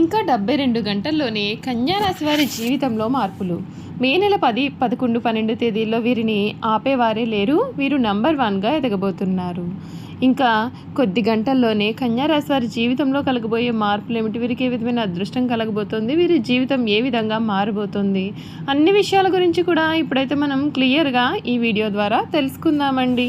ఇంకా డెబ్బై రెండు గంటల్లోనే కన్యారాశి వారి జీవితంలో మార్పులు. మే నెల పది పదకొండు పన్నెండు తేదీల్లో వీరిని ఆపేవారే లేరు. వీరు నంబర్ వన్గా ఎదగబోతున్నారు. ఇంకా కొద్ది గంటల్లోనే కన్యారాశి వారి జీవితంలో కలగబోయే మార్పులు ఏమిటి? వీరికి ఏ విధమైన అదృష్టం కలగబోతుంది? వీరి జీవితం ఏ విధంగా మారబోతుంది? అన్ని విషయాల గురించి కూడా ఇప్పుడైతే మనం క్లియర్గా ఈ వీడియో ద్వారా తెలుసుకుందామండి.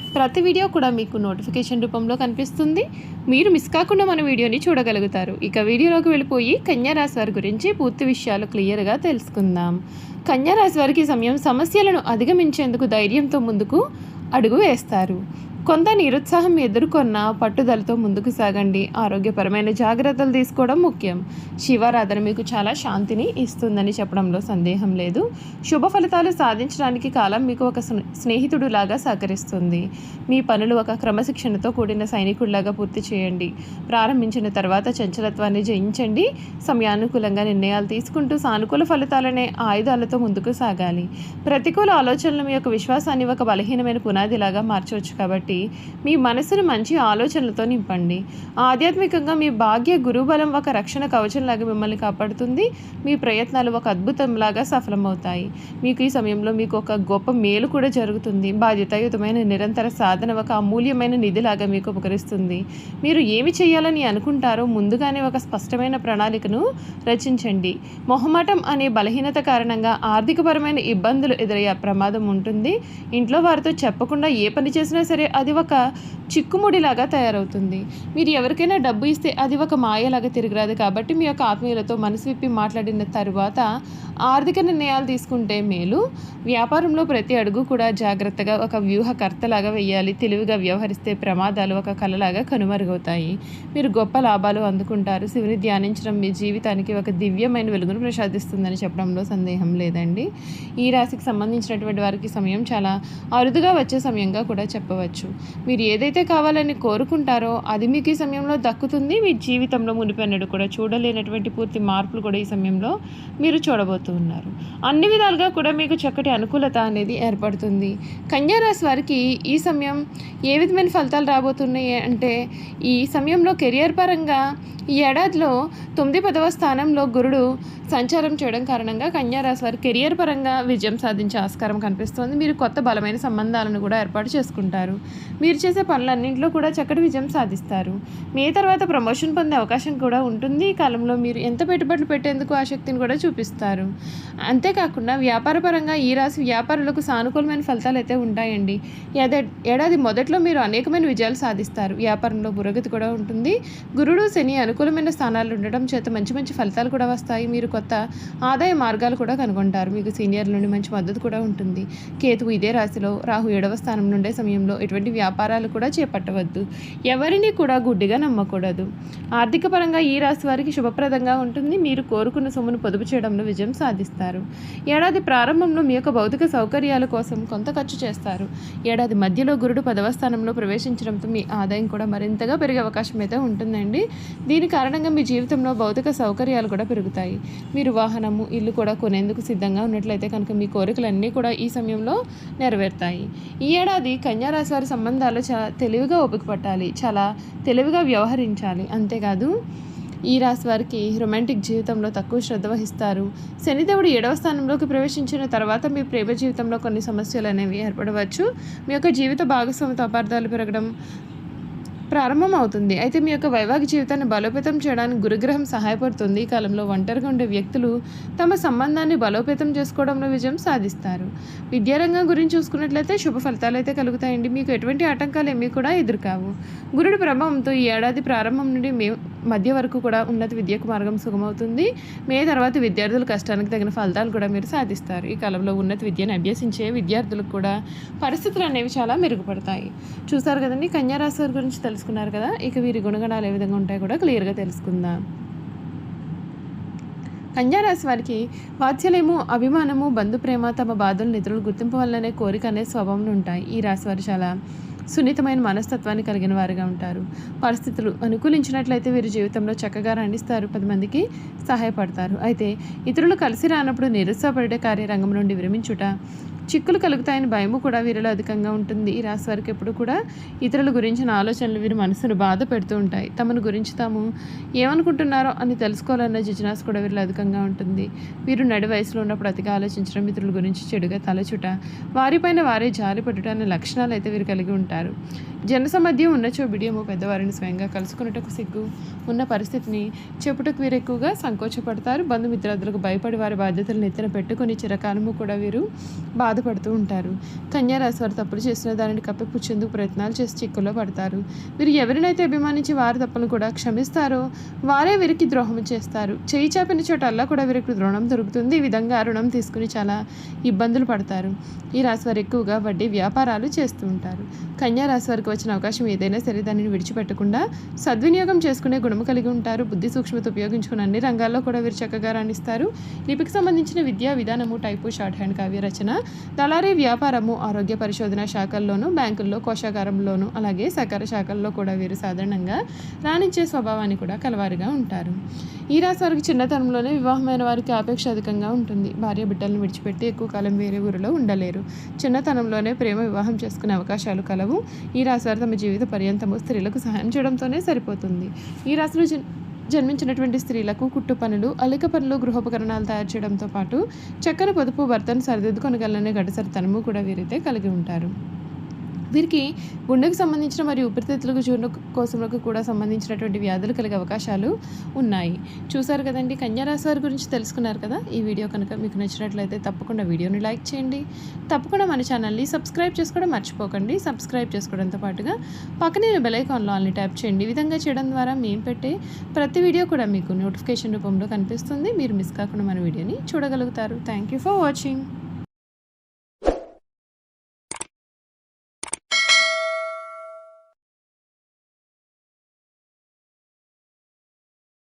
ప్రతి వీడియో కూడా మీకు నోటిఫికేషన్ రూపంలో కనిపిస్తుంది. మీరు మిస్ కాకుండా మన వీడియోని చూడగలుగుతారు. ఇక వీడియోలోకి వెళ్ళిపోయి కన్యారాశి వారి గురించి పూర్తి విషయాలు క్లియర్గా తెలుసుకుందాం. కన్యారాశి వారికి సమయం సమస్యలను అధిగమించేందుకు ధైర్యంతో ముందుకు అడుగు వేస్తారు. కొంత నిరుత్సాహం ఎదుర్కొన్న పట్టుదలతో ముందుకు సాగండి. ఆరోగ్యపరమైన జాగ్రత్తలు తీసుకోవడం ముఖ్యం. శివారాధన మీకు చాలా శాంతిని ఇస్తుందని చెప్పడంలో సందేహం లేదు. శుభ ఫలితాలు సాధించడానికి కాలం మీకు ఒక స్నే- స్నేహితుడులాగా సహకరిస్తుంది. మీ పనులు ఒక క్రమశిక్షణతో కూడిన సైనికుడిలాగా పూర్తి చేయండి. ప్రారంభించిన తర్వాత చంచలత్వాన్ని జయించండి. సమయానుకూలంగా నిర్ణయాలు తీసుకుంటూ సానుకూల ఫలితాలనే ఆయుధాలతో ముందుకు సాగాలి. ప్రతికూల ఆలోచనలు మీ యొక్క విశ్వాసాన్ని ఒక బలహీనమైన పునాదిలాగా మార్చవచ్చు కాబట్టి మీ మనసును మంచి ఆలోచనలతో నింపండి. ఆధ్యాత్మికంగా మీ భాగ్య గురుబలం ఒక రక్షణ కవచంలాగా మిమ్మల్ని కాపాడుతుంది. మీ ప్రయత్నాలు ఒక అద్భుతంలాగా సఫలమవుతాయి. మీకు ఈ సమయంలో మీకు ఒక గొప్ప మేలు కూడా జరుగుతుంది. బాధ్యతాయుతమైన నిరంతర సాధన ఒక అమూల్యమైన నిధిలాగా మీకు ఉపకరిస్తుంది. మీరు ఏమి చేయాలని అనుకుంటారో ముందుగానే ఒక స్పష్టమైన ప్రణాళికను రచించండి. మొహమాటం అనే బలహీనత కారణంగా ఆర్థికపరమైన ఇబ్బందులు ఎదురయ్యే ప్రమాదం ఉంటుంది. ఇంట్లో వారితో చెప్పకుండా ఏ పని చేసినా సరే అది ఒక చిక్కుముడిలాగా తయారవుతుంది. మీరు ఎవరికైనా డబ్బు ఇస్తే అది ఒక మాయలాగా తిరిగిరాదు కాబట్టి మీ యొక్క ఆత్మీయులతో మనసు విప్పి మాట్లాడిన తరువాత ఆర్థిక నిర్ణయాలు తీసుకుంటే మేలు. వ్యాపారంలో ప్రతి అడుగు కూడా జాగ్రత్తగా ఒక వ్యూహకర్తలాగా వేయాలి తెలివిగా వ్యవహరిస్తే ప్రమాదాలు ఒక కళలాగా కనుమరుగవుతాయి. మీరు గొప్ప లాభాలు అందుకుంటారు. శివుని ధ్యానించడం మీ జీవితానికి ఒక దివ్యమైన వెలుగును ప్రసాదిస్తుందని చెప్పడంలో సందేహం లేదండి. ఈ రాశికి సంబంధించినటువంటి వారికి సమయం చాలా అరుదుగా వచ్చే సమయంగా కూడా చెప్పవచ్చు. మీరు ఏదైతే కావాలని కోరుకుంటారో అది మీకు ఈ సమయంలో దక్కుతుంది. మీ జీవితంలో మునిపెన్నడు కూడా చూడలేనటువంటి పూర్తి మార్పులు కూడా ఈ సమయంలో మీరు చూడబోతున్నారు అన్ని విధాలుగా కూడా మీకు చక్కటి అనుకూలత అనేది ఏర్పడుతుంది. కన్యారాశి వారికి ఈ సమయం ఏ విధమైన ఫలితాలు రాబోతున్నాయి అంటే ఈ సమయంలో కెరియర్ పరంగా ఈ ఏడాదిలో తొమ్మిది పదవ స్థానంలో గురుడు సంచారం చేయడం కారణంగా కన్యా రాశి వారి కెరియర్ పరంగా విజయం సాధించే ఆస్కారం కనిపిస్తోంది. మీరు కొత్త బలమైన సంబంధాలను కూడా ఏర్పాటు చేసుకుంటారు. మీరు చేసే పనులన్నింటిలో కూడా చక్కటి విజయం సాధిస్తారు. మీ తర్వాత ప్రమోషన్ పొందే అవకాశం కూడా ఉంటుంది. ఈ కాలంలో మీరు ఎంత పెట్టుబడులు పెట్టేందుకు ఆసక్తిని కూడా చూపిస్తారు. అంతేకాకుండా వ్యాపారపరంగా ఈ రాశి వ్యాపారులకు సానుకూలమైన ఫలితాలు అయితే ఉంటాయండి. ఏడాది మొదట్లో మీరు అనేకమైన విజయాలు సాధిస్తారు. వ్యాపారంలో పురోగతి కూడా ఉంటుంది. గురుడు శని అనుకూలమైన స్థానాలు ఉండడం చేత మంచి మంచి ఫలితాలు కూడా వస్తాయి. మీరు కొత్త ఆదాయ మార్గాలు కూడా కనుగొంటారు. మీకు సీనియర్ల నుండి మంచి మద్దతు కూడా ఉంటుంది. కేతువు ఇదే రాశిలో రాహు ఏడవ స్థానం నుండే సమయంలో ఎటువంటి వ్యాపారాలు కూడా చేపట్టవద్దు. ఎవరిని కూడా గుడ్డిగా నమ్మకూడదు. ఆర్థిక పరంగా ఈ రాశి వారికి శుభప్రదంగా ఉంటుంది. మీరు కోరుకున్న సొమ్మును పొదుపు చేయడంలో విజయం సాధిస్తారు. ఏడాది ప్రారంభంలో మీ యొక్క భౌతిక సౌకర్యాల కోసం కొంత ఖర్చు చేస్తారు. ఏడాది మధ్యలో గురుడు పదవ స్థానంలో ప్రవేశించడంతో మీ ఆదాయం కూడా మరింతగా పెరిగే అవకాశం అయితే ఉంటుందండి. దీని కారణంగా మీ జీవితంలో భౌతిక సౌకర్యాలు కూడా పెరుగుతాయి. మీరు వాహనము ఇల్లు కూడా కొనేందుకు సిద్ధంగా ఉన్నట్లయితే కనుక మీ కోరికలన్నీ కూడా ఈ సమయంలో నెరవేరుతాయి. ఈ ఏడాది కన్యారాశి వారి సంబంధాలు చాలా తెలివిగా ఓపిక పట్టాలి చాలా తెలివిగా వ్యవహరించాలి. అంతేకాదు ఈ రాశి వారికి రొమాంటిక్ జీవితంలో తక్కువ శ్రద్ధ వహిస్తారు. శనిదేవుడు ఏడవ స్థానంలోకి ప్రవేశించిన తర్వాత మీ ప్రేమ జీవితంలో కొన్ని సమస్యలు అనేవి ఏర్పడవచ్చు. మీ యొక్క జీవిత భాగస్వామితో అపార్థాలు పెరగడం ప్రారంభం అవుతుంది అయితే మీ యొక్క వైవాహిక జీవితాన్ని బలోపేతం చేయడానికి గురుగ్రహం సహాయపడుతుంది. ఈ కాలంలో ఒంటరిగా ఉండే వ్యక్తులు తమ సంబంధాన్ని బలోపేతం చేసుకోవడంలో విజయం సాధిస్తారు. విద్యారంగం గురించి చూసుకున్నట్లయితే శుభ ఫలితాలు అయితే కలుగుతాయండి. మీకు ఎటువంటి ఆటంకాలు ఏమీ కూడా ఎదురుకావు. గురుడి ప్రభావంతో ఈ ఏడాది ప్రారంభం నుండి మే మధ్య వరకు కూడా ఉన్నత విద్యకు మార్గం సుగమవుతుంది. మే తర్వాత విద్యార్థుల కష్టానికి తగిన ఫలితాలు కూడా మీరు సాధిస్తారు. ఈ కాలంలో ఉన్నత విద్యను అభ్యసించే విద్యార్థులకు కూడా పరిస్థితులు అనేవి చాలా మెరుగుపడతాయి. చూసారు కదండి కన్యారాశి వారి గురించి తెలుసుకున్నారు కదా ఇక వీరి గుణగణాలు ఏ విధంగా ఉంటాయో కూడా క్లియర్గా తెలుసుకుందాం. కన్యారాశి వారికి వాత్సల్యము అభిమానము బంధు ప్రేమ తమ బాధలు నిధులు గుర్తింపు వల్లనే కోరిక అనే స్వభావం ఉంటాయి ఈ రాశి వారు చాలా సున్నితమైన మనస్తత్వాన్ని కలిగిన వారుగా ఉంటారు. పరిస్థితులు అనుకూలించినట్లయితే వీరి జీవితంలో చక్కగా రాణిస్తారు పది మందికి సహాయపడతారు. అయితే ఇతరులు కలిసి రానప్పుడు నిరుత్సాహపడే కార్యరంగం నుండి విరమించుట చిక్కులు కలుగుతాయని భయము కూడా వీరిలో అధికంగా ఉంటుంది. ఈ రాశి వారికి ఎప్పుడు కూడా ఇతరుల గురించిన ఆలోచనలు వీరి మనసును బాధ పెడుతూ ఉంటాయి. తమను గురించి తాము ఏమనుకుంటున్నారో అని తెలుసుకోవాలన్న జిజ్ఞాస కూడా వీరిలో అధికంగా ఉంటుంది. వీరు నడి వయసులో ఉన్నప్పుడు అతిగా ఆలోచించడం ఇతరుల గురించి చెడుగా తలచుట వారిపైన వారే జారి పడుట అనే లక్షణాలు అయితే వీరు కలిగి ఉంటారు. జనసమధ్యం ఉన్నచో బిడియము పెద్దవారిని స్వయంగా కలుసుకున్నటకు సిగ్గు ఉన్న పరిస్థితిని చెప్పుటకు వీరు ఎక్కువగా సంకోచపడతారు. బంధుమిత్రాదులకు భయపడి వారి బాధ్యతలను నెత్తిన పెట్టుకుని చిరకాలము కూడా వీరు బాధపడుతూ ఉంటారు. కన్యారాశి వారు తప్పులు చేసిన దానిని కప్పిపుచ్చేందుకు ప్రయత్నాలు చేసి చిక్కుల్లో పడతారు. వీరు ఎవరినైతే అభిమానించి వారి తప్పులను కూడా క్షమిస్తారో వారే వీరికి ద్రోహం చేస్తారు. చేయి చాపిన చోటల్లా కూడా వీరికి రుణం దొరుకుతుంది. ఈ విధంగా రుణం తీసుకుని చాలా ఇబ్బందులు పడతారు. ఈ రాశి వారు ఎక్కువగా వడ్డీ వ్యాపారాలు చేస్తూ ఉంటారు. కన్యారాశి వారికి వచ్చిన అవకాశం ఏదైనా సరే దానిని విడిచిపెట్టకుండా సద్వినియోగం చేసుకునే గుణము కలిగి ఉంటారు. బుద్ధి సూక్ష్మత ఉపయోగించుకుని అన్ని రంగాల్లో కూడా వీరు చక్కగా రాణిస్తారు. లిపికి సంబంధించిన విద్యా విధానము టైపు షార్ట్ హ్యాండ్ కావ్య రచన దళారీ వ్యాపారము ఆరోగ్య పరిశోధన శాఖల్లోనూ బ్యాంకుల్లో కోశాగారంలోనూ అలాగే సహకార శాఖల్లో కూడా వీరు సాధారణంగా రాణించే స్వభావాన్ని కూడా కలవారిగా ఉంటారు. ఈ రాశి వారికి చిన్నతనంలోనే వివాహమైన వారికి ఆపేక్ష అధికంగా ఉంటుంది. భార్య బిడ్డలను విడిచిపెట్టి ఎక్కువ కాలం వేరే ఊరిలో ఉండలేరు. చిన్నతనంలోనే ప్రేమ వివాహం చేసుకునే అవకాశాలు కలవు. ఈ రాశి వారు తమ జీవిత పర్యంతము స్త్రీలకు సహాయం చేయడంతోనే సరిపోతుంది. ఈ రాశిలో జన్ జన్మించినటువంటి స్త్రీలకు కుట్టు పనులు అలిక పనులు గృహోపకరణాలు తయారు చేయడంతో పాటు చక్కని పొదుపు భర్తను సరిదిద్దుకొనగలనే గడసరితనము కూడా వీరైతే కలిగి ఉంటారు. వీరికి గుండెకు సంబంధించిన మరియు ఊపిరితిత్తులకు చూర్ణ కోసములకు కూడా సంబంధించినటువంటి వ్యాధులు కలిగే అవకాశాలు ఉన్నాయి. చూసారు కదండి కన్యారాశి వారి గురించి తెలుసుకున్నారు కదా? ఈ వీడియో కనుక మీకు నచ్చినట్లయితే తప్పకుండా వీడియోని లైక్ చేయండి. తప్పకుండా మన ఛానల్ని సబ్స్క్రైబ్ చేసుకోవడం మర్చిపోకండి. సబ్స్క్రైబ్ చేసుకోవడంతో పాటుగా పక్కనే బెల్ ఐకాన్లో అన్ని ట్యాప్ చేయండి. ఈ విధంగా చేయడం ద్వారా మేము పెట్టే ప్రతి వీడియో కూడా మీకు నోటిఫికేషన్ రూపంలో కనిపిస్తుంది. మీరు మిస్ కాకుండా మన వీడియోని చూడగలుగుతారు. Thank you for watching.